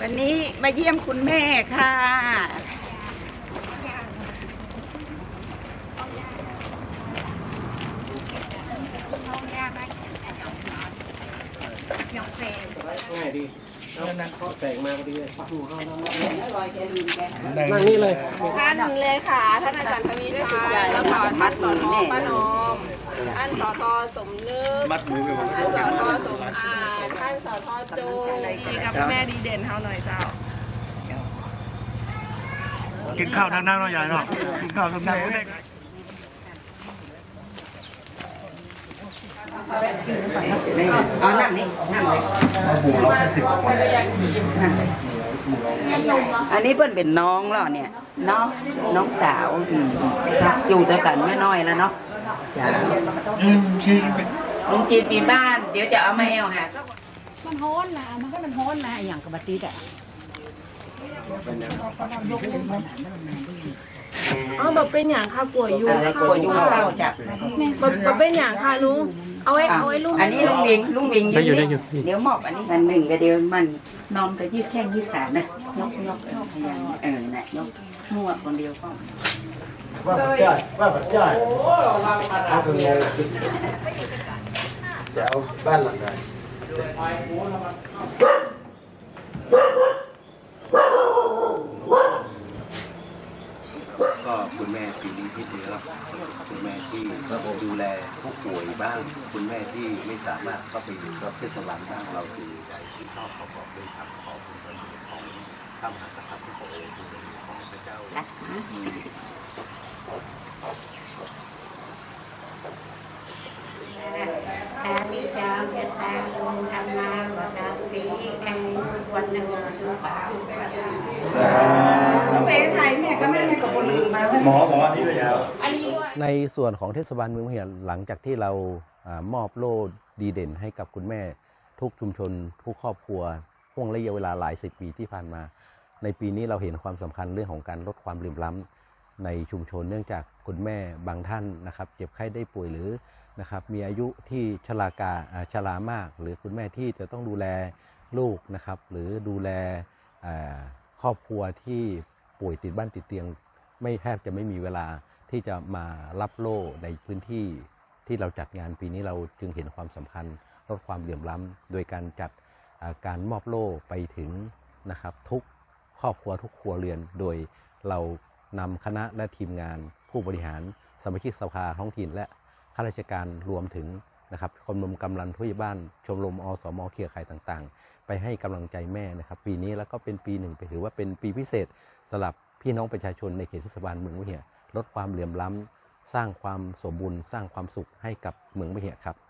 วันนี้มาเยี่ยมคุณแม่ค่ะ ง่ายดี นั่นเขาแตกมาพอดีเลยนั่งนี่เลย ท่านเลขาท่านอาจารย์ทวีชัยแล้วก็ท่านสทป้านอมท่านสทสมนึกมัดมือไปหมดท่านสทสมอาจท่านสทโจดีกับแม่ดีเด่นเท่าหน่อยเจ้า กินข้าวนั่งๆเนาะยายเนาะกินข้าวนั่งๆ เล็กเอานั่งนี่นั่งเลยบูเราแค่สิบคนนั่งเลยอันนี้เพิ่นเป็นน้องเหรอเนี่ยน้องน้องสาวอืมครับอยู่ด้วยกันไม่น้อยแล้วเนาะจ้ะอืมจริงลุงจีนมีบ้าน เดี๋ยวจะเอามาแอลหามันฮ้อนนะมันก็มันฮ้อนนะอย่างกับบัติดอะ อ๋อแบบเป็นอย่างค่ะป่วยอยู่อะไรกลัวยุ่งเข้าจ้ะแบบเป็นอย่างค่ะลุง เอาไว้เอาไว้ลุงอันนี้ลุงวิงลุงวิงยืนนี่เดี๋ยวหมอบอันนี้มันหนึ่งก็เดี๋ยวมันนอนก็ยืดแข้งยืดขานะยกยกเออพยายามเออน่ะยกมั่วคนเดียวก็ว่าปัจจัยว่าปัจจัยเอาเป็นไงจะเอาบ้านหลังไหน ก็คุณแม่ปีนี้ที่ดีครับคุณแม่ที่ดูแลผู้ป่วยบ้าง คุณแม่ที่ไม่สามารถเข้าไปอยู่กับเทศบาลบ้างเราคือที่ชอบประกอบด้วยคำขอคุณของพระมหากษัตริย์ที่พระองค์ของพระเจ้าตาวิจาจะตาลงธรรมาวัดาปีแองวันหนึ่งสุภาสุภา น้องเอ๋ไทยเนี่ยก็ไม่ไม่กับคนอื่นมาหมอหมออันนี้ด้วยยาวอันนี้ด้วยในส่วนของเทศบาลเมืองเหียนหลังจากที่เราอามอบโล่ดีเด่นให้กับคุณแม่ ทุกชุมชน ทุกครอบครัวห่วงระยะเวลาหลายสิบปีที่ผ่านมา ในปีนี้เราเห็นความสำคัญเรื่องของการลดความเหลื่อมล้ำในชุมชนเนื่องจากคุณแม่บางท่านนะครับ เจ็บไข้ได้ป่วยหรือนะครับมีอายุที่ชรากาอ่าชรามาก หรือคุณแม่ที่จะต้องดูแลลูกนะครับ หรือดูแลอ่าครอบครัวที่ ป่วยติดบ้านติดเตียง ไม่แทบจะไม่มีเวลาที่จะมารับโล่ในพื้นที่ที่เราจัดงานปีนี้เราจึงเห็นความสำคัญลดความเหลื่อมล้ำโดยการจัดการมอบโล่ไปถึงนะครับทุกครอบครัวทุกครัวเรือน โดยเรานำคณะและทีมงาน ผู้บริหารสมาชิกสภาท้องถิ่นและข้าราชการรวมถึง นะครับคนรมกำลังทุยบ้าน ชมรมอสมเครือข่ายต่างๆ ไปให้กำลังใจแม่นะครับ ปีนี้แล้วก็เป็นปีหนึ่งไปถือว่าเป็นปีพิเศษสำหรับพี่น้องประชาชนในเขตเทศบาลเมืองมะเหียลดความเหลื่อมล้ำสร้างความสมบูรณ์ สร้างความสุขให้กับเมืองมะเหียครับ